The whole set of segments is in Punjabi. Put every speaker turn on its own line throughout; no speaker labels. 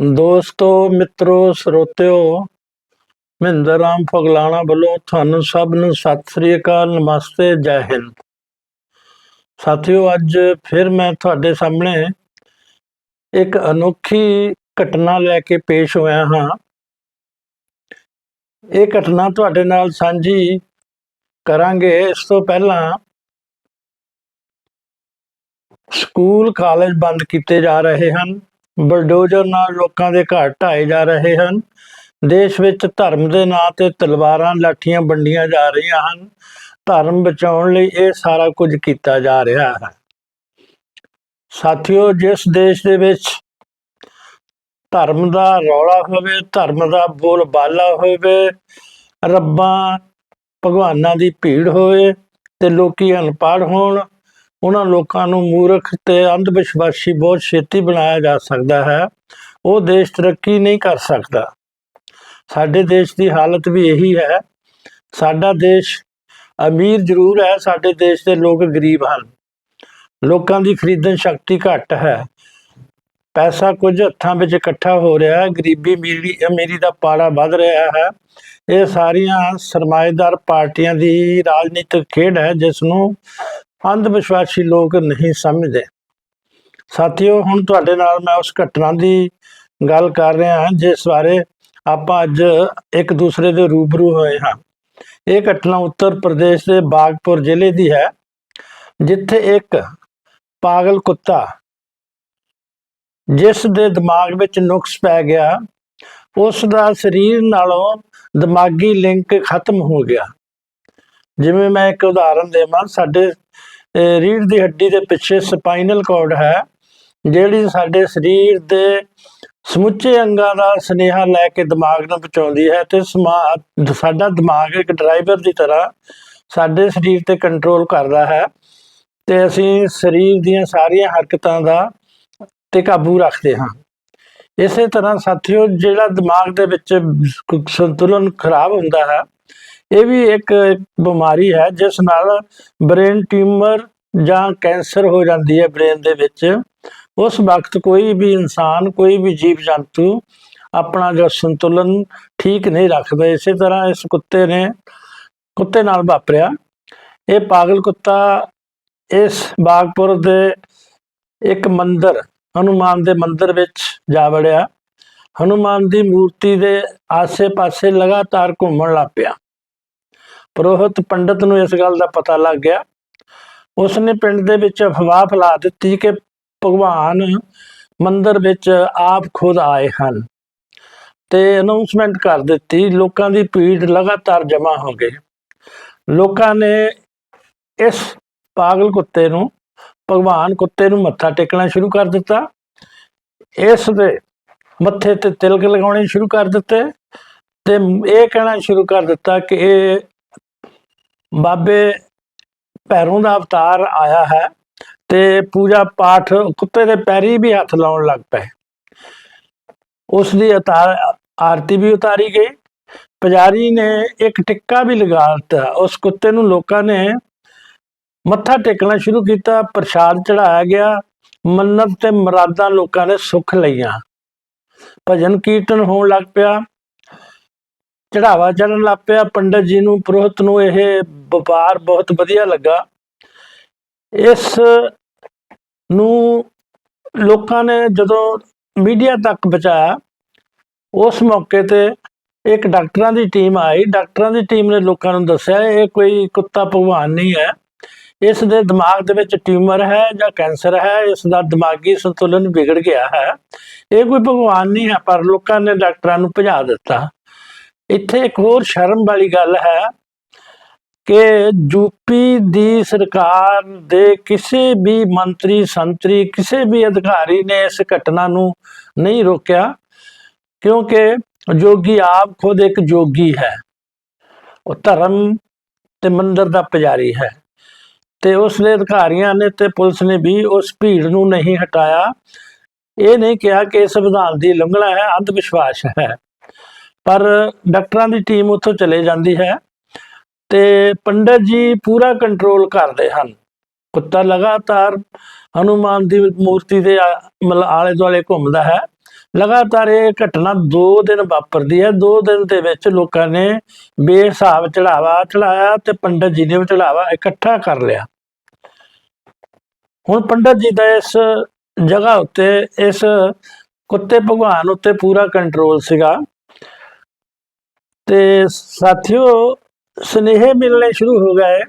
ਦੋਸਤੋ, ਮਿੱਤਰੋ, ਸਰੋਤਿਓ ਮਹਿੰਦਰ ਰਾਮ ਫਗਲਾਣਾ ਵੱਲੋਂ ਤੁਹਾਨੂੰ ਸਭ ਨੂੰ ਸਤਿ ਸ੍ਰੀ ਅਕਾਲ, ਨਮਸਤੇ, ਜੈ ਹਿੰਦ। ਸਾਥੀਓ, ਅੱਜ ਫਿਰ ਮੈਂ ਤੁਹਾਡੇ ਸਾਹਮਣੇ ਇੱਕ ਅਨੋਖੀ ਘਟਨਾ ਲੈ ਕੇ ਪੇਸ਼ ਹੋਇਆ ਹਾਂ। ਇਹ ਘਟਨਾ ਤੁਹਾਡੇ ਨਾਲ ਸਾਂਝੀ ਕਰਾਂਗੇ। ਇਸ ਤੋਂ ਪਹਿਲਾਂ ਸਕੂਲ, ਕਾਲਜ ਬੰਦ ਕੀਤੇ ਜਾ ਰਹੇ ਹਨ। ਬਲਡੋਜ਼ਰ ਨਾਲ ਲੋਕਾਂ ਦੇ ਘਰ ਢਾਏ ਜਾ ਰਹੇ ਹਨ। ਦੇਸ਼ ਵਿੱਚ ਧਰਮ ਦੇ ਨਾਂ ਤੇ ਤਲਵਾਰਾਂ ਲਾਠੀਆਂ ਵੰਡੀਆਂ ਜਾ ਰਹੀਆਂ ਹਨ। ਧਰਮ ਬਚਾਉਣ ਲਈ ਇਹ ਸਾਰਾ ਕੁਝ ਕੀਤਾ ਜਾ ਰਿਹਾ ਹੈ। ਸਾਥੀਓ, ਜਿਸ ਦੇਸ਼ ਦੇ ਵਿੱਚ ਧਰਮ ਦਾ ਰੌਲਾ ਹੋਵੇ, ਧਰਮ ਦਾ ਬੋਲਬਾਲਾ ਹੋਵੇ, ਰੱਬਾਂ ਭਗਵਾਨਾਂ ਦੀ ਭੀੜ ਹੋਵੇ ਤੇ ਲੋਕੀ ਅਨਪੜ੍ਹ ਹੋਣ ਉਹਨਾਂ ਲੋਕਾਂ ਨੂੰ ਮੂਰਖ ਤੇ ਅੰਧ ਵਿਸ਼ਵਾਸੀ ਬਹੁਤ ਛੇਤੀ ਬਣਾਇਆ ਜਾ ਸਕਦਾ ਹੈ। ਉਹ ਦੇਸ਼ ਤਰੱਕੀ ਨਹੀਂ ਕਰ ਸਕਦਾ। ਸਾਡੇ ਦੇਸ਼ ਦੀ ਹਾਲਤ ਵੀ ਇਹੀ ਹੈ। ਸਾਡਾ ਦੇਸ਼ ਅਮੀਰ ਜ਼ਰੂਰ ਹੈ, ਸਾਡੇ ਦੇਸ਼ ਦੇ ਲੋਕ ਗਰੀਬ ਹਨ। ਲੋਕਾਂ ਦੀ ਖਰੀਦਣ ਸ਼ਕਤੀ ਘੱਟ ਹੈ। ਪੈਸਾ ਕੁਝ ਹੱਥਾਂ ਵਿੱਚ ਇਕੱਠਾ ਹੋ ਰਿਹਾ ਹੈ। ਗਰੀਬੀ ਅਮੀਰੀ ਅਮੀਰੀ ਦਾ ਪਾੜਾ ਵੱਧ ਰਿਹਾ ਹੈ। ਇਹ ਸਾਰੀਆਂ ਸਰਮਾਏਦਾਰ ਪਾਰਟੀਆਂ ਦੀ ਰਾਜਨੀਤਿਕ ਖੇਡ ਹੈ, ਜਿਸ ਨੂੰ ਅੰਧ ਵਿਸ਼ਵਾਸੀ ਲੋਕ ਨਹੀਂ ਸਮਝਦੇ। ਸਾਥੀਓ, ਹੁਣ ਤੁਹਾਡੇ ਨਾਲ ਮੈਂ ਉਸ ਘਟਨਾ ਦੀ ਗੱਲ ਕਰ ਰਿਹਾ ਹਾਂ, ਜਿਸ ਬਾਰੇ ਆਪਾਂ ਅੱਜ ਇੱਕ ਦੂਸਰੇ ਦੇ ਰੂਬਰੂ ਹੋਏ ਹਾਂ। ਇਹ ਘਟਨਾ ਉੱਤਰ ਪ੍ਰਦੇਸ਼ ਦੇ ਬਾਗਪੁਰ ਜ਼ਿਲ੍ਹੇ ਦੀ ਹੈ, ਜਿੱਥੇ ਇੱਕ ਪਾਗਲ ਕੁੱਤਾ, ਜਿਸ ਦੇ ਦਿਮਾਗ ਵਿੱਚ ਨੁਕਸ ਪੈ ਗਿਆ, ਉਸ ਦਾ ਸਰੀਰ ਨਾਲੋਂ ਦਿਮਾਗੀ ਲਿੰਕ ਖਤਮ ਹੋ ਗਿਆ। ਜਿਵੇਂ ਮੈਂ ਇੱਕ ਉਦਾਹਰਨ ਦੇਵਾਂ, ਸਾਡੇ ਰੀੜ ਦੀ ਹੱਡੀ ਦੇ ਪਿੱਛੇ ਸਪਾਈਨਲ ਕਾਰਡ ਹੈ, ਜਿਹੜੀ ਸਾਡੇ ਸਰੀਰ ਦੇ ਸਮੁੱਚੇ ਅੰਗਾਂ ਦਾ ਸੁਨੇਹਾ ਲੈ ਕੇ ਦਿਮਾਗ ਨੂੰ ਪਹੁੰਚਾਉਂਦੀ ਹੈ ਤੇ ਸਮਾ- ਸਾਡਾ ਦਿਮਾਗ ਇੱਕ ਡਰਾਈਵਰ ਦੀ ਤਰ੍ਹਾਂ ਸਾਡੇ ਸਰੀਰ ਤੇ ਕੰਟਰੋਲ ਕਰਦਾ ਹੈ ਤੇ ਅਸੀਂ ਸਰੀਰ ਦੀਆਂ ਸਾਰੀਆਂ ਹਰਕਤਾਂ ਦਾ ਤੇ ਕਾਬੂ ਰੱਖਦੇ ਹਾਂ। ਇਸੇ ਤਰ੍ਹਾਂ ਸਾਥੀਓ, ਜਿਹੜਾ ਦਿਮਾਗ ਦੇ ਵਿੱਚ ਸੰਤੁਲਨ ਖਰਾਬ ਹੁੰਦਾ ਹੈ, ਇਹ ਵੀ ਇੱਕ ਬਿਮਾਰੀ ਹੈ, ਜਿਸ ਨਾਲ ਬ੍ਰੇਨ ਟਿਊਮਰ ਜਾਂ ਕੈਂਸਰ ਹੋ ਜਾਂਦੀ ਹੈ ਬ੍ਰੇਨ ਦੇ ਵਿੱਚ, ਉਸ ਵਕਤ ਕੋਈ ਵੀ ਇਨਸਾਨ, ਕੋਈ ਵੀ ਜੀਵ ਜੰਤੂ ਆਪਣਾ ਜੋ ਸੰਤੁਲਨ ਠੀਕ ਨਹੀਂ ਰੱਖਦਾ, ਇਸੇ ਤਰ੍ਹਾਂ ਇਸ ਕੁੱਤੇ ਨੇ, ਕੁੱਤੇ ਨਾਲ ਵਾਪਰਿਆ। ਇਹ ਪਾਗਲ ਕੁੱਤਾ ਇਸ ਬਾਗਪੁਰ ਦੇ ਇੱਕ ਮੰਦਰ, ਹਨੂਮਾਨ ਦੇ ਮੰਦਰ ਵਿੱਚ ਜਾ ਵੜਿਆ। ਹਨੂਮਾਨ ਦੀ ਮੂਰਤੀ ਦੇ ਆਸੇ-ਪਾਸੇ ਲਗਾਤਾਰ ਘੁੰਮਣ ਲੱਗ ਪਿਆ। ਪੁਰੋਹਿਤ ਪੰਡਤ ਨੂੰ ਇਸ ਗੱਲ ਦਾ ਪਤਾ ਲੱਗ ਗਿਆ ਉਸਨੇ ਪਿੰਡ ਦੇ ਵਿੱਚ ਅਫਵਾਹ ਫੈਲਾ ਦਿੱਤੀ ਕਿ ਭਗਵਾਨ ਮੰਦਰ ਵਿੱਚ ਆਪ ਖੁਦ ਆਏ ਹਨ ਤੇ ਅਨਾਉਂਸਮੈਂਟ ਕਰ ਦਿੱਤੀ, ਲੋਕਾਂ ਦੀ ਭੀੜ ਲਗਾਤਾਰ ਜਮ੍ਹਾਂ ਹੋ ਗਈ। ਲੋਕਾਂ ਨੇ ਇਸ ਪਾਗਲ ਕੁੱਤੇ ਨੂੰ, ਭਗਵਾਨ ਕੁੱਤੇ ਨੂੰ ਮੱਥਾ ਟੇਕਣਾ ਸ਼ੁਰੂ ਕਰ ਦਿੱਤਾ। ਇਸ ਦੇ ਮੱਥੇ ਤੇ ਤਿਲਕ ਲਗਾਉਣੇ ਸ਼ੁਰੂ ਕਰ ਦਿੱਤੇ ਤੇ ਇਹ ਕਹਿਣਾ ਸ਼ੁਰੂ ਕਰ ਦਿੱਤਾ ਕਿ ਇਹ ਬਾਬੇ ਪੈਰੋਂ ਦਾ ਅਵਤਾਰ ਆਇਆ ਹੈ ਤੇ ਪੂਜਾ ਪਾਠ ਕੁੱਤੇ ਦੇ ਪੈਰੀ ਵੀ ਹੱਥ ਲਾਉਣ ਲੱਗ ਪਏ। ਉਸ ਦੀ ਅਤਾਰ ਆਰਤੀ ਵੀ ਉਤਾਰੀ ਗਈ। ਪੁਜਾਰੀ ਨੇ ਇੱਕ ਟਿੱਕਾ ਵੀ ਲਗਾ ਦਿੱਤਾ। ਉਸ ਕੁੱਤੇ ਨੂੰ ਲੋਕਾਂ ਨੇ ਮੱਥਾ ਟੇਕਣਾ ਸ਼ੁਰੂ ਕੀਤਾ, ਪ੍ਰਸ਼ਾਦ ਚੜਾਇਆ ਗਿਆ, ਮੰਨਤ ਤੇ ਮਰਾਦਾਂ ਲੋਕਾਂ ਨੇ ਸੁੱਖ ਲਈਆਂ। ਭਜਨ ਕੀਰਤਨ ਹੋਣ ਲੱਗ ਪਿਆ। ਚੜਾਵਾ ਚੜਨ ਲੱਗ ਪਿਆ। ਪੰਡਤ ਜੀ ਨੂੰ, ਪ੍ਰੋਹਤ ਨੂੰ ਇਹ ਵਪਾਰ ਬਹੁਤ ਵਧੀਆ ਲੱਗਾ। ਇਸ ਨੂੰ ਲੋਕਾਂ ਨੇ ਜਦੋਂ ਮੀਡੀਆ ਤੱਕ ਬਚਾਇਆ ਉਸ ਮੌਕੇ ਤੇ ਇੱਕ ਡਾਕਟਰਾਂ ਦੀ ਟੀਮ ਆਈ। ਡਾਕਟਰਾਂ ਦੀ ਟੀਮ ਨੇ ਲੋਕਾਂ ਨੂੰ ਦੱਸਿਆ, ਇਹ ਕੋਈ ਕੁੱਤਾ ਭਗਵਾਨ ਨਹੀਂ ਹੈ। ਇਸ ਦੇ ਦਿਮਾਗ ਦੇ ਵਿੱਚ ਟਿਊਮਰ ਹੈ ਜਾਂ ਕੈਂਸਰ ਹੈ, ਇਸ ਦਾ ਦਿਮਾਗੀ ਸੰਤੁਲਨ ਵਿਗੜ ਗਿਆ ਹੈ। ਇਹ ਕੋਈ ਭਗਵਾਨ ਨਹੀਂ ਹੈ, ਪਰ ਲੋਕਾਂ ਨੇ ਡਾਕਟਰਾਂ ਨੂੰ ਭਜਾ ਦਿੱਤਾ। ਇੱਥੇ ਇੱਕ ਹੋਰ ਸ਼ਰਮ ਵਾਲੀ ਗੱਲ ਹੈ ਕਿ ਯੂਪੀ ਦੀ ਸਰਕਾਰ ਦੇ ਕਿਸੇ ਵੀ ਮੰਤਰੀ, ਸੰਤਰੀ, ਕਿਸੇ ਵੀ ਅਧਿਕਾਰੀ ਨੇ ਇਸ ਘਟਨਾ ਨੂੰ ਨਹੀਂ ਰੋਕਿਆ, ਕਿਉਂਕਿ ਜੋਗੀ ਆਪ ਖੁਦ ਇੱਕ ਜੋਗੀ ਹੈ। ਉਹ ਧਰਮ ਤੇ ਮੰਦਰ ਦਾ ਪੁਜਾਰੀ ਹੈ ਤੇ ਉਸ ਦੇ ਅਧਿਕਾਰੀਆਂ ਨੇ ਤੇ ਪੁਲਿਸ ਨੇ ਵੀ ਉਸ ਭੀੜ ਨੂੰ ਨਹੀਂ ਹਟਾਇਆ। ਇਹ ਨਹੀਂ ਕਿਹਾ ਕਿ ਸੰਵਿਧਾਨ ਦੀ ਉਲੰਘਣਾ ਹੈ, ਅੰਧ ਵਿਸ਼ਵਾਸ ਹੈ। ਪਰ ਡਾਕਟਰਾਂ ਦੀ ਟੀਮ ਉੱਥੋਂ ਚਲੇ ਜਾਂਦੀ ਹੈ ਤੇ ਪੰਡਤ ਜੀ ਪੂਰਾ ਕੰਟਰੋਲ ਕਰਦੇ ਹਨ। ਕੁੱਤਾ ਲਗਾਤਾਰ ਹਨੂਮਾਨ ਦੀ ਮੂਰਤੀ ਦੇ ਆ- ਮਤਲਬ ਆਲੇ ਦੁਆਲੇ ਘੁੰਮਦਾ ਹੈ। ਲਗਾਤਾਰ ਇਹ ਘਟਨਾ 2 ਦਿਨ ਵਾਪਰਦੀ ਹੈ। 2 ਦਿਨ ਦੇ ਵਿੱਚ ਲੋਕਾਂ ਨੇ ਬੇਹਿਸਾਬ ਚੜਾਵਾ ਚੜਾਇਆ ਤੇ ਪੰਡਤ ਜੀ ਨੇ ਵੀ ਚੜਾਵਾ ਇਕੱਠਾ ਕਰ ਲਿਆ। ਹੁਣ ਪੰਡਤ ਜੀ ਦਾ ਇਸ ਜਗ੍ਹਾ ਉੱਤੇ, ਇਸ ਕੁੱਤੇ ਭਗਵਾਨ ਉੱਤੇ ਪੂਰਾ ਕੰਟਰੋਲ ਸੀਗਾ। ਤੇ ਸਾਥੀਓ, ਸਨੇਹ ਮਿਲਣੇ ਸ਼ੁਰੂ ਹੋ ਗਏ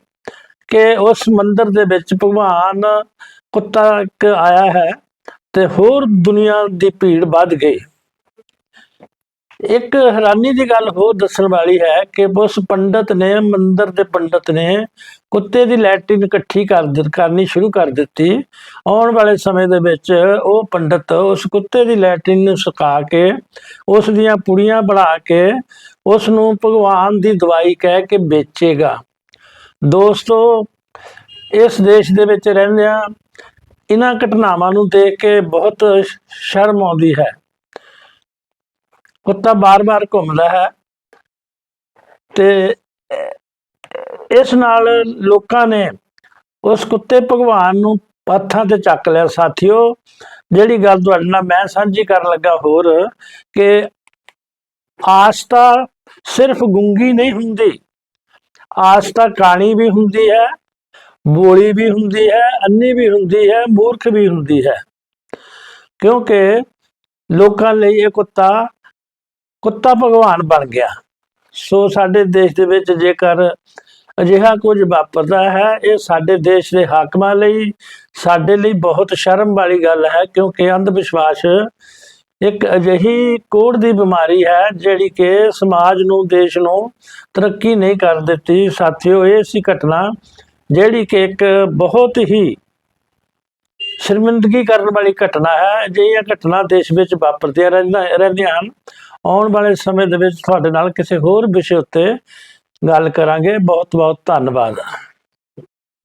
ਕਿ ਉਸ ਮੰਦਿਰ ਦੇ ਵਿੱਚ ਭਗਵਾਨ ਕੁੱਤਾ ਇੱਕ ਆਇਆ ਹੈ ਤੇ ਹੋਰ ਦੁਨੀਆ ਦੀ ਭੀੜ ਵੱਧ ਗਈ। ਇੱਕ ਹੈਰਾਨੀ ਦੀ ਗੱਲ ਹੋਰ ਦੱਸਣ ਵਾਲੀ ਹੈ ਕਿ ਉਸ ਪੰਡਤ ਨੇ ਮੰਦਿਰ ਦੇ ਪੰਡਤ ਨੇ ਕੁੱਤੇ ਦੀ ਲੈਟਰਿਨ ਇਕੱਠੀ ਕਰ ਦਿੱਤ, ਕਰਨੀ ਸ਼ੁਰੂ ਕਰ ਦਿੱਤੀ। ਆਉਣ ਵਾਲੇ ਸਮੇਂ ਦੇ ਵਿੱਚ ਉਹ ਪੰਡਤ ਉਸ ਕੁੱਤੇ ਦੀ ਲੈਟਰਿਨ ਨੂੰ ਸੁਕਾ ਕੇ, ਉਸ ਦੀਆਂ ਪੁੜੀਆਂ ਬਣਾ ਕੇ ਉਸ ਨੂੰ ਭਗਵਾਨ ਦੀ ਦਵਾਈ ਕਹਿ ਕੇ ਵੇਚੇਗਾ। ਦੋਸਤੋ, ਇਸ ਦੇਸ਼ ਦੇ ਵਿੱਚ ਰਹਿੰਦਿਆਂ ਇਹਨਾਂ ਘਟਨਾਵਾਂ ਨੂੰ ਦੇਖ ਕੇ ਬਹੁਤ ਸ਼ਰਮ ਆਉਂਦੀ ਹੈ। ਕੁੱਤਾ ਬਾਰ-ਬਾਰ ਘੁੰਮਦਾ ਹੈ ਤੇ ਇਸ ਨਾਲ ਲੋਕਾਂ ਨੇ ਉਸ ਕੁੱਤੇ ਭਗਵਾਨ ਨੂੰ ਹੱਥਾਂ ਤੇ ਚੱਕ ਲਿਆ। ਸਾਥੀਓ, ਜਿਹੜੀ ਗੱਲ ਤੁਹਾਡੇ ਨਾਲ ਮੈਂ ਸਾਂਝੀ ਕਰਨ ਲੱਗਾ ਹੋਰ ਕਿ ਆਸਤਾ ਸਿਰਫ ਗੁੰਗੀ ਨਹੀਂ ਹੁੰਦੀ। ਆਸਤਾ ਕਾਣੀ ਵੀ ਹੁੰਦੀ ਹੈ, ਬੋਲੀ ਵੀ ਹੁੰਦੀ ਹੈ, ਅੰਨੀ ਵੀ ਹੁੰਦੀ ਹੈ, ਮੂਰਖ ਵੀ ਹੁੰਦੀ ਹੈ। ਕਿਉਂਕਿ ਲੋਕਾਂ ਲਈ ਇਹ ਕੁੱਤਾ ਕੁੱਤਾ ਭਗਵਾਨ ਬਣ ਗਿਆ। ਸੋ ਸਾਡੇ ਦੇਸ਼ ਦੇ ਵਿੱਚ ਜੇਕਰ ਅਜਿਹਾ ਕੁਝ ਵਾਪਰਦਾ ਹੈ, ਇਹ ਸਾਡੇ ਦੇਸ਼ ਦੇ ਹਾਕਮਾਂ ਲਈ, ਸਾਡੇ ਲਈ ਬਹੁਤ ਸ਼ਰਮ ਵਾਲੀ ਗੱਲ ਹੈ, ਕਿਉਂਕਿ ਅੰਧ ਵਿਸ਼ਵਾਸ ਇੱਕ ਅਜਿਹੀ ਕੋੜ ਦੀ ਬਿਮਾਰੀ ਹੈ ਜਿਹੜੀ ਕਿ ਸਮਾਜ ਨੂੰ, ਦੇਸ਼ ਨੂੰ ਤਰੱਕੀ ਨਹੀਂ ਕਰ ਦਿੱਤੀ। ਸਾਥੀਓ, ਇਹ ਸੀ ਘਟਨਾ ਜਿਹੜੀ ਕਿ ਇੱਕ ਬਹੁਤ ਹੀ ਸ਼ਰਮਿੰਦਗੀ ਕਰਨ ਵਾਲੀ ਘਟਨਾ ਹੈ। ਅਜਿਹੀਆਂ ਘਟਨਾ ਦੇਸ਼ ਵਿੱਚ ਵਾਪਰਦੀਆਂ ਰਹਿੰਦਾ, ਰਹਿੰਦੀਆਂ ਹਨ। ਆਉਣ ਵਾਲੇ ਸਮੇਂ ਦੇ ਵਿੱਚ ਤੁਹਾਡੇ ਨਾਲ ਕਿਸੇ ਹੋਰ ਵਿਸ਼ੇ ਉੱਤੇ ਗੱਲ ਕਰਾਂਗੇ। ਬਹੁਤ ਬਹੁਤ ਧੰਨਵਾਦ।